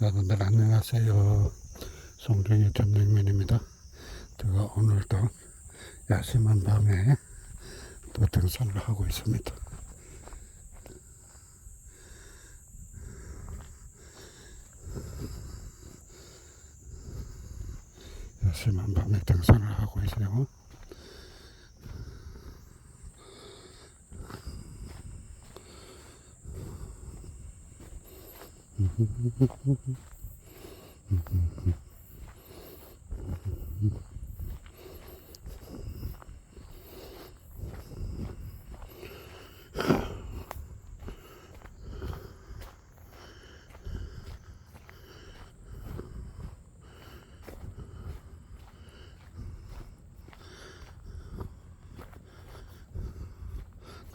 여러분들 안녕하세요. 송정의 전냉면입니다. 제가 오늘도 야심한 밤에 또 등산을 하고 있습니다. 야심한 밤에 등산을 하고 있어요.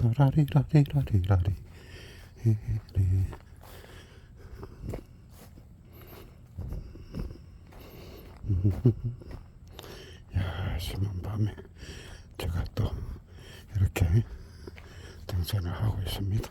따라리라리라리라리 헤헤리. 야, 심한 밤에 제가 또 이렇게 등산을 하고 있습니다.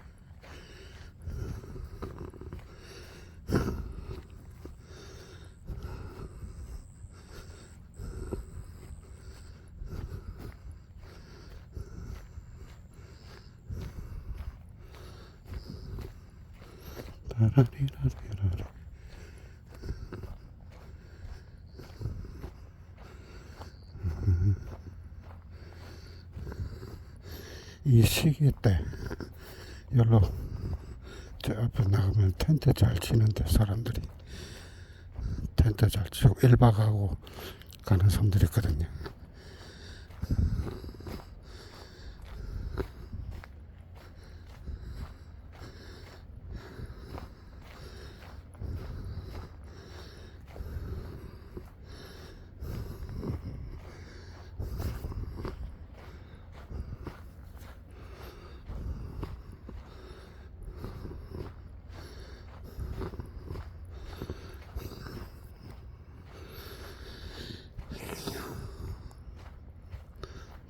따라리라리라 이 시기 때 열로 저 앞에 나가면 텐트 잘 치는데 사람들이 텐트 잘 치고 1박하고 가는 사람들이 있거든요.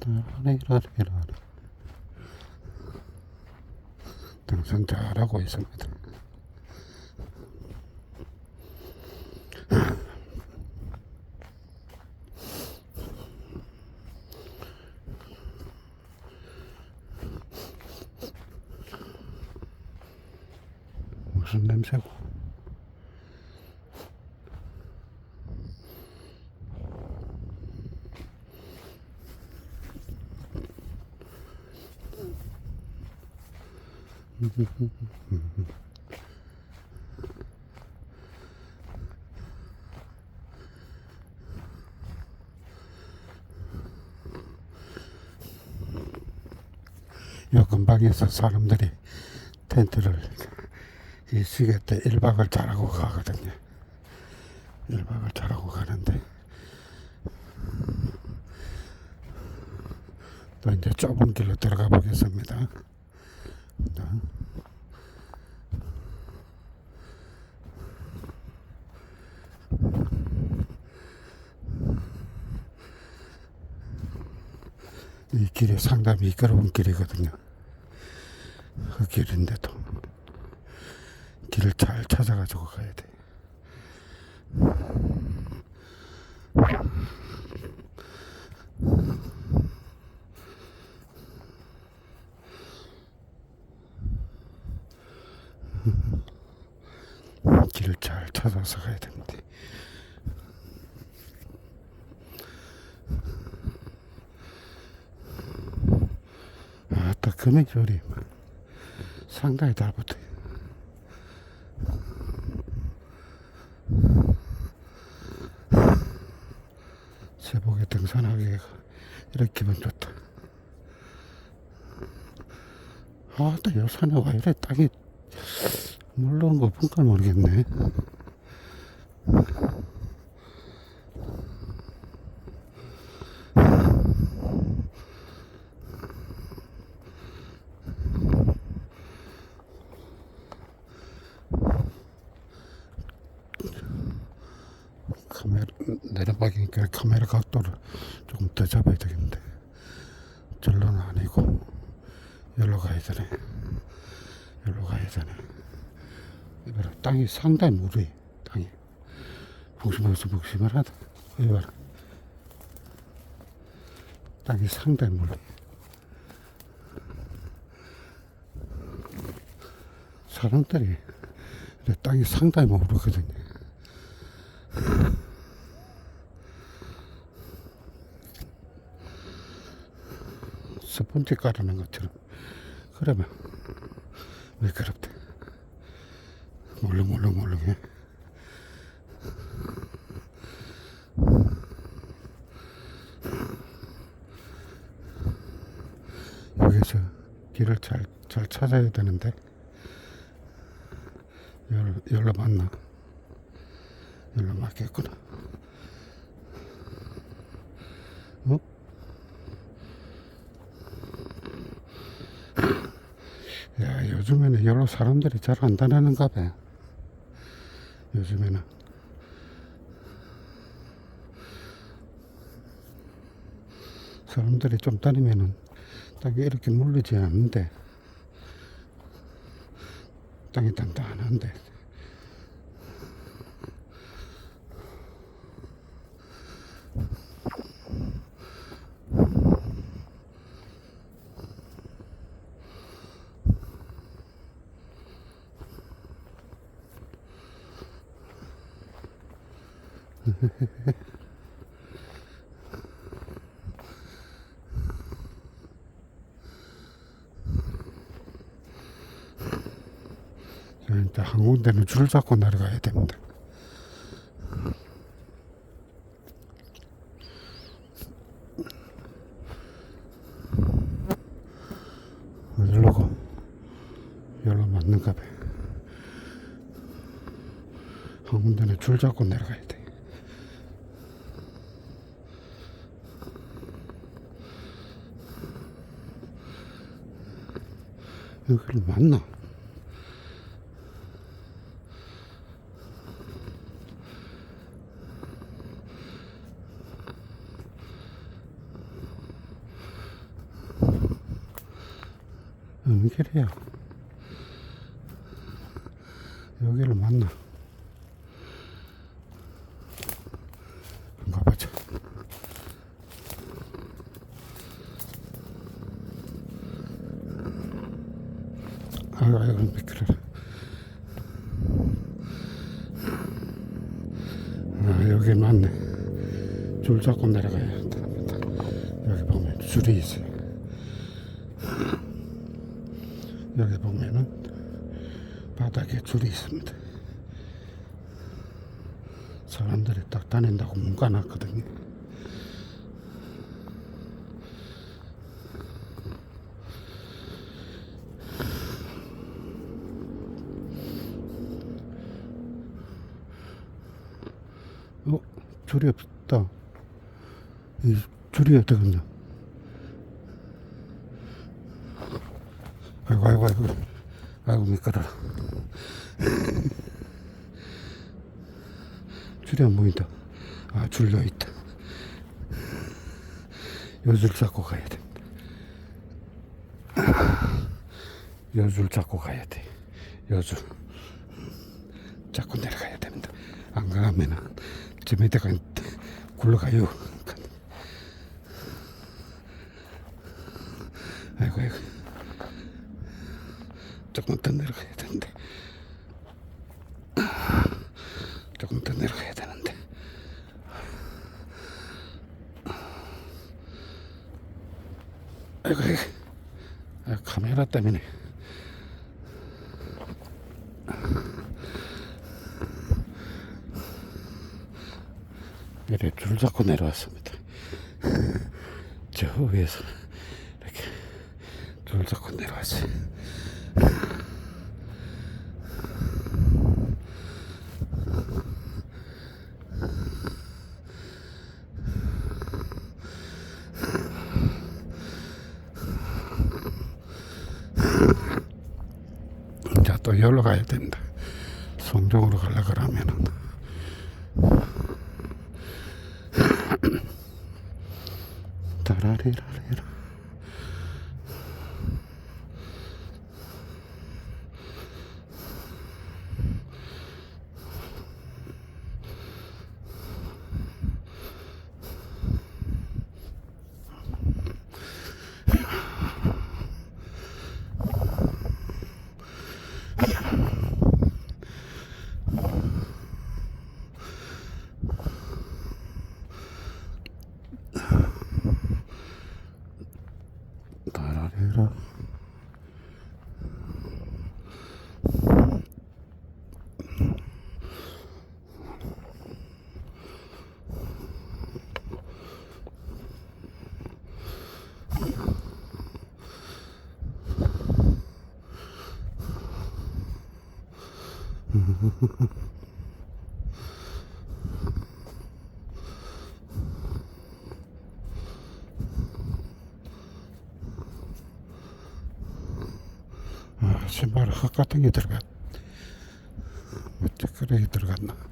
따라리라리라리. 등산 잘하고 있습니다. 무슨 냄새고? 요 근방에서 사람들이 텐트를 이 시계 때 1박을 잘하고 가거든요. 1박을 잘하고 가는데 또 이제 좁은 길로 들어가 보겠습니다. 자. 이 길이 상당히 미끄러운 길이거든요. 그 길인데도 길을 잘 찾아가지고 가야 돼. 길을 잘 찾아서 가야 됩니다. 아따 금액절이 상당히 잘 붙어요. 새벽에 등산하기가 이렇게 기분 좋다. 아따 요 산에 와 이래 땅이 물러온 거 본가 모르겠네. 카메라 내려박이니까 카메라 각도를 조금 더 잡아야 되겠는데 절로는 아니고 여기로 가야 되네 여기로 가야 되네 이봐라 땅이 상당히 무르해 땅이 복심하면서 복심을 하다. 여기 봐라. 땅이 상당히 멀리. 사람들이 땅이 상당히 모르거든요. 스폰지 깔아놓은 것처럼. 그러면 미끄럽대. 몰렁몰렁몰렁해. 여기서 길을 잘, 잘 찾아야 되는데 열로, 맞나? 열로 맞겠구나. 어? 야, 열로 사람들이 잘 안 다니는가 봐. 요즘에는. 사람들이 좀 다니면은 땅이 이렇게 물리지 않는데 땅이 단단한데 이제 한 군데는 줄 잡고 내려가야 됩니다. 어디로 가? 여기로 맞는가 봐. 한 군데는 줄 잡고 내려가야 돼. 여기를 맞나? 길이야? 여기를 맞나? 300km. 아, 여기 맞네. 줄 잡고 내려가야 한다. 여기 보면 줄이 있어요. 여기 보면은 바닥에 줄이 있습니다. 사람들이 딱 다닌다고 문가 났거든요 줄이 없다. 이 줄이 어떻겠냐? 아이고 아이고 아이고. 아이고 미끄러라 줄이 안 보인다. 아 줄려 있다. 요줄 잡고 가야 돼. 요줄 잡고 가야 돼. 요줄. 잡고 내려가야 됩니다. 안 가면 은저 밑에가 굴러가요. 아이고 아이고. 조금 더 내려가야 되는데. 조금 더 내려가야 되는데. 아이고 아이고. 아, 카메라 때문에 이래 줄 잡고 내려왔습니다 저 위에서 이렇게 줄 잡고 내려왔어요 또 여기로 가야 된다. 송정으로 가려 그러면은. 따라리라리라. 아, 신발 흙 같은 게 들어갔. 어째 그래 들어갔나?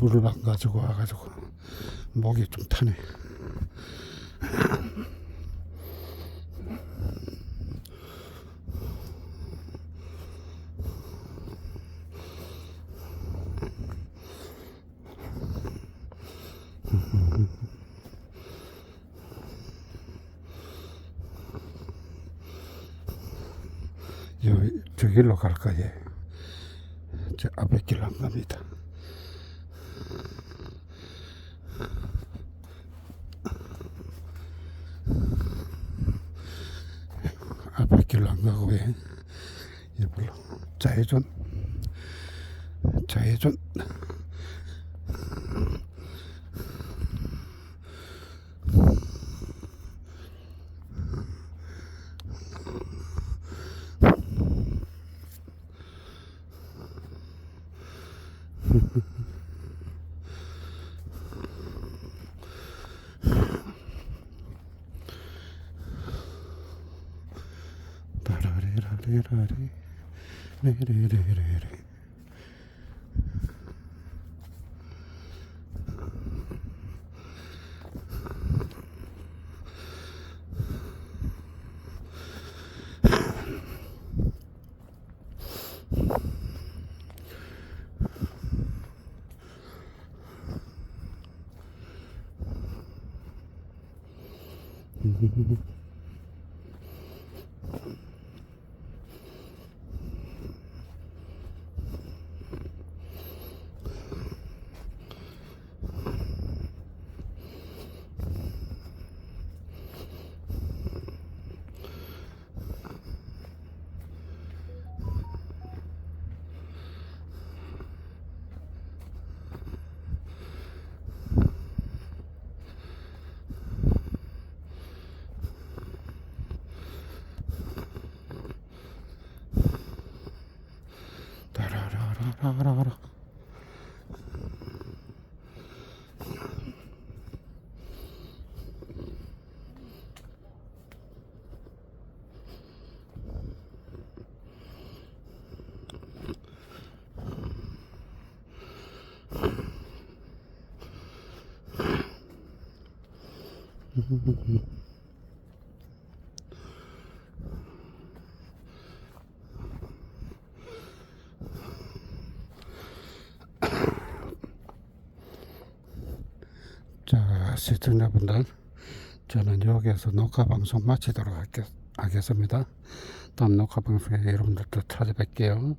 물을 안 가지고 와가지고 목이 좀 타네. 여, 저 길로 갈 거예요. 저 앞에 길안 갑니다. 앞에 길로 안 가고 왜 이걸로 좌 Mm-hmm. 전 좌회전 따라리라리라리 리리리리리 따라라라라라 자, 시청자분들, 저는 여기에서 녹화 방송 마치도록 하겠, 하겠습니다. 다음 녹화 방송에 여러분들 또 찾아뵐게요.